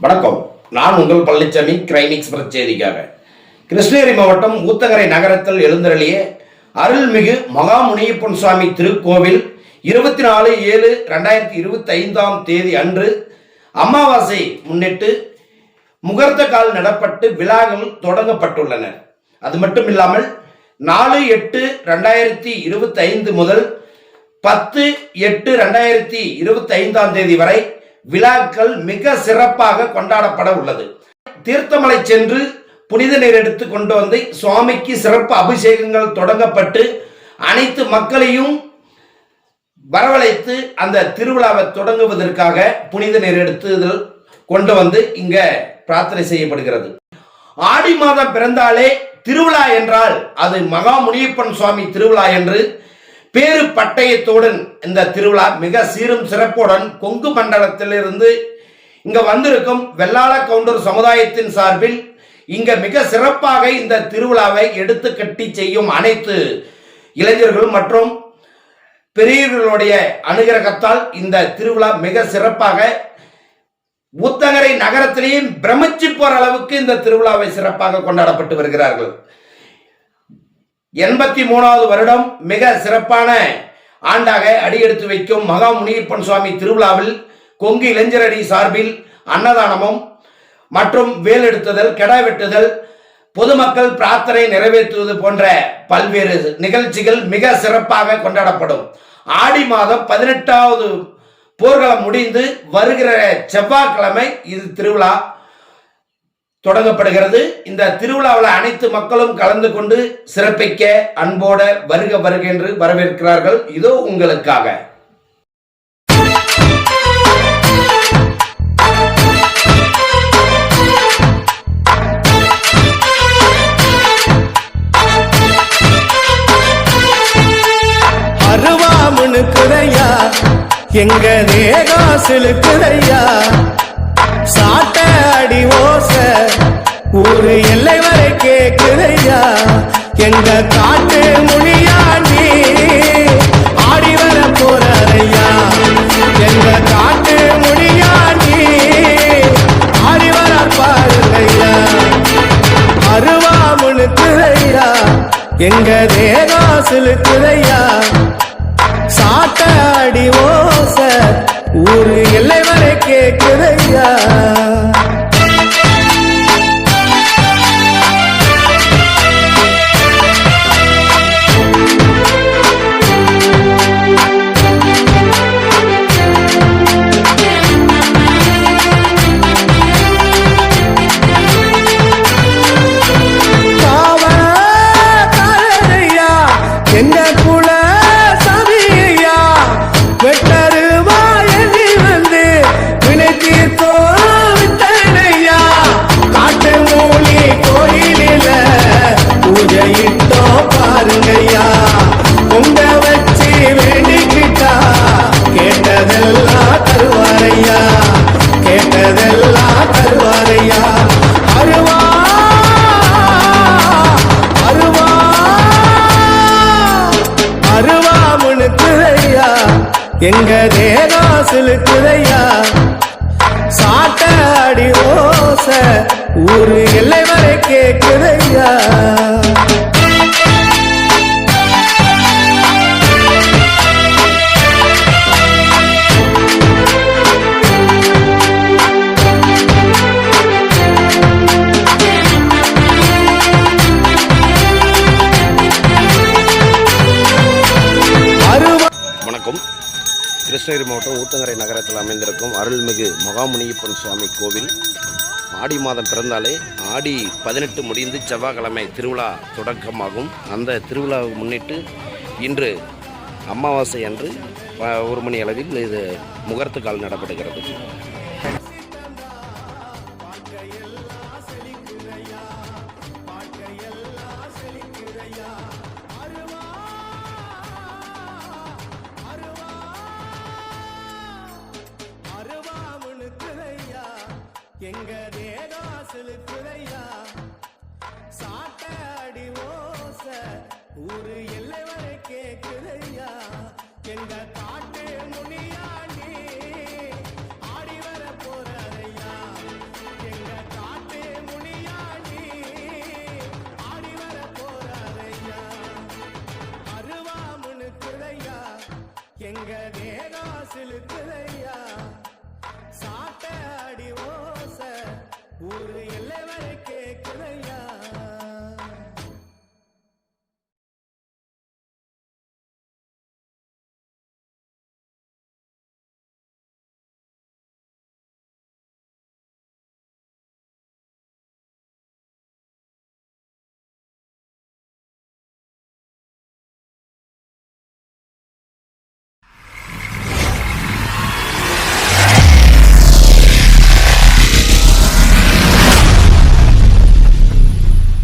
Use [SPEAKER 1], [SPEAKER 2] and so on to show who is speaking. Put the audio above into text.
[SPEAKER 1] வணக்கம். நான் உங்கள் பழனிசாமி கிரைம் எக்ஸ்பிரஸ் செய்திக்காக. கிருஷ்ணகிரி மாவட்டம் ஊத்தகரை நகரத்தில் எழுந்தருளிய அருள்மிகு மகாமுனியப்பன் சுவாமி திருக்கோவில் இருபத்தி நாலு ஏழு ரெண்டாயிரத்தி இருபத்தி ஐந்தாம் தேதி அன்று அமாவாசை முன்னிட்டு முகூர்த்த கால் நடப்பட்டு விழாக்கள் தொடங்கப்பட்டுள்ளன அது மட்டும் இல்லாமல் நாலு எட்டு ரெண்டாயிரத்தி இருபத்தி ஐந்து முதல் பத்து எட்டு ரெண்டாயிரத்தி இருபத்தி ஐந்தாம் தேதி வரை விழாக்கள் மிக சிறப்பாக கொண்டாடப்பட உள்ளது. தீர்த்தமலை சென்று புனித நீர் எடுத்து கொண்டு வந்து சுவாமிக்கு சிறப்பு அபிஷேகங்கள் தொடங்கப்பட்டு அனைத்து மக்களையும் வரவழைத்து அந்த திருவிழாவை தொடங்குவதற்காக புனித நீர் எடுத்து கொண்டு வந்து இங்க பிரார்த்தனை செய்யப்படுகிறது. ஆடி மாதம் பிறந்தாலே திருவிழா என்றால் அது மகா முனியப்பன் சுவாமி திருவிழா என்று பேரு பட்டயத்துடன் இந்த திருவிழா மிக சீரும் சிறப்புடன் கொங்கு மண்டலத்திலிருந்து இங்க வந்திருக்கும் வெள்ளாள கவுண்டர் சமுதாயத்தின் சார்பில் இங்க மிக சிறப்பாக இந்த திருவிழாவை எடுத்து கட்டி செய்யும் அனைத்து இளைஞர்கள் மற்றும் பெரியவர்களுடைய அனுகிரகத்தால் இந்த திருவிழா மிக சிறப்பாக ஊத்தங்கரை நகரத்திலேயே பிரமிச்சு போற அளவுக்கு இந்த திருவிழாவை சிறப்பாக கொண்டாடப்பட்டு வருகிறார்கள். எண்பத்தி மூணாவது வருடம் மிக சிறப்பான ஆண்டாக அடியெடுத்து வைக்கும் மகா முனியப்பன் சுவாமி திருவிழாவில் கொங்கு இளைஞரணி சார்பில் அன்னதானமும் மற்றும் வேலெடுத்துதல் கெடா வெட்டுதல் பொதுமக்கள் பிரார்த்தனை நிறைவேற்றுவது போன்ற பல்வேறு நிகழ்ச்சிகள் மிக சிறப்பாக கொண்டாடப்படும். ஆடி மாதம் பதினெட்டாவது போர்க்களம் முடிந்து வருகிற செவ்வாய்க்கிழமை இது திருவிழா. தொடங்கப்படுகிறது. இந்த திருவிழாவில் அனைத்து மக்களும் கலந்து கொண்டு சிறப்பிக்க அன்போட வருக வருக என்று வரவேற்கிறார்கள். இதோ உங்களுக்காக.
[SPEAKER 2] அருவாமுனுக்குதையா எங்க தேகம் சிலுக்குதையா ஒரு எல்லை வரை கேட்குதையா? எங்க காட்டு நீ? ஆடி வர போறையா எங்க காட்டு நீ? ஆடி வர பாருங்கய்யா அருவாமுனுக்குதையா எங்க தேகம் சிலுக்குதையா? சாட்ட அடி ஓச ஒரு எல்லை வரை கேட்குதையா? எங்க தேகம் சிலுக்குதையா? சாட்ட அடி ஓச ஊரு எல்லை வரை கேக்குதையா?
[SPEAKER 1] வணக்கம். கிருஷ்ணகிரி மாவட்டம் ஊத்தங்கரை நகரத்தில் அமைந்திருக்கும் அருள்மிகு மகாமுனியப்பன் சுவாமி கோவில். ஆடி மாதம் பிறந்தாலே ஆடி பதினெட்டு முடிந்து செவ்வாய்க்கிழமை திருவிழா தொடக்கமாகும். அந்த திருவிழாவை முன்னிட்டு இன்று அமாவாசை அன்று ஒரு மணி அளவில் இது முகூர்த்த கால் நடப்படுகிறது
[SPEAKER 2] எங்க தேகாசிலுக்குதையா சாட்ட அடி ஓச ஊரு